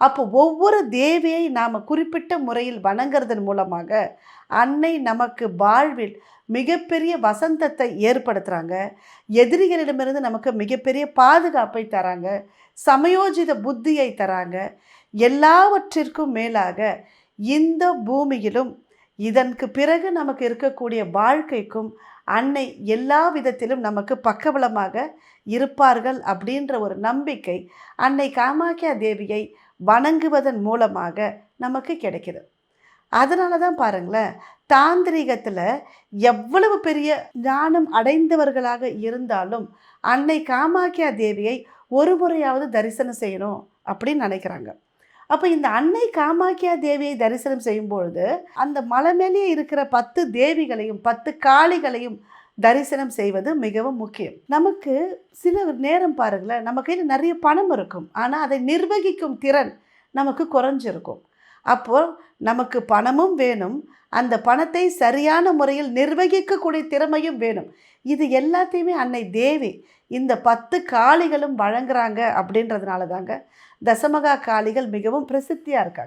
அப்போ ஒவ்வொரு தேவியை நாம் குறிப்பிட்ட முறையில் வணங்குறதன் மூலமாக அன்னை நமக்கு வாழ்வில் மிகப்பெரிய வசந்தத்தை ஏற்படுத்துகிறாங்க எதிரிகளிடமிருந்து நமக்கு மிகப்பெரிய பாதுகாப்பை தராங்க. சமயோஜித புத்தியை தராங்க. எல்லாவற்றிற்கும் மேலாக இந்த பூமியிலும் இதற்கு பிறகு நமக்கு இருக்கக்கூடிய வாழ்க்கைக்கும் அன்னை எல்லா விதத்திலும் நமக்கு பக்கபலமாக இருப்பார்கள் அப்படின்ற ஒரு நம்பிக்கை அன்னை காமாக்கியா தேவியை வணங்குவதன் மூலமாக நமக்கு கிடைக்கிது. அதனால தான் பாருங்களேன் தாந்திரிகத்தில் எவ்வளவு பெரிய ஞானம் அடைந்தவர்களாக இருந்தாலும் அன்னை காமாக்கியா தேவியை ஒரு முறையாவது தரிசனம் செய்யணும் அப்படின்னு நினைக்கிறாங்க. அப்போ இந்த அன்னை காமாக்கியா தேவியை தரிசனம் செய்யும்பொழுது அந்த மலை மேலேயே இருக்கிற பத்து தேவிகளையும் பத்து காளிகளையும் தரிசனம் செய்வது மிகவும் முக்கியம். நமக்கு சில நேரம் பாருங்களேன் நம்ம கையில் நிறைய பணம் இருக்கும். ஆனால் அதை நிர்வகிக்கும் திறன் நமக்கு குறைஞ்சிருக்கும். அப்போ நமக்கு பணமும் வேணும். அந்த பணத்தை சரியான முறையில் நிர்வகிக்கக்கூடிய திறமையும் வேணும். இது எல்லாத்தையுமே அன்னை தேவி இந்த பத்து காளிகளும் வழங்குறாங்க அப்படின்றதுனால தாங்க தசமகா காளிகள் மிகவும் பிரசித்தியாக இருக்காங்க.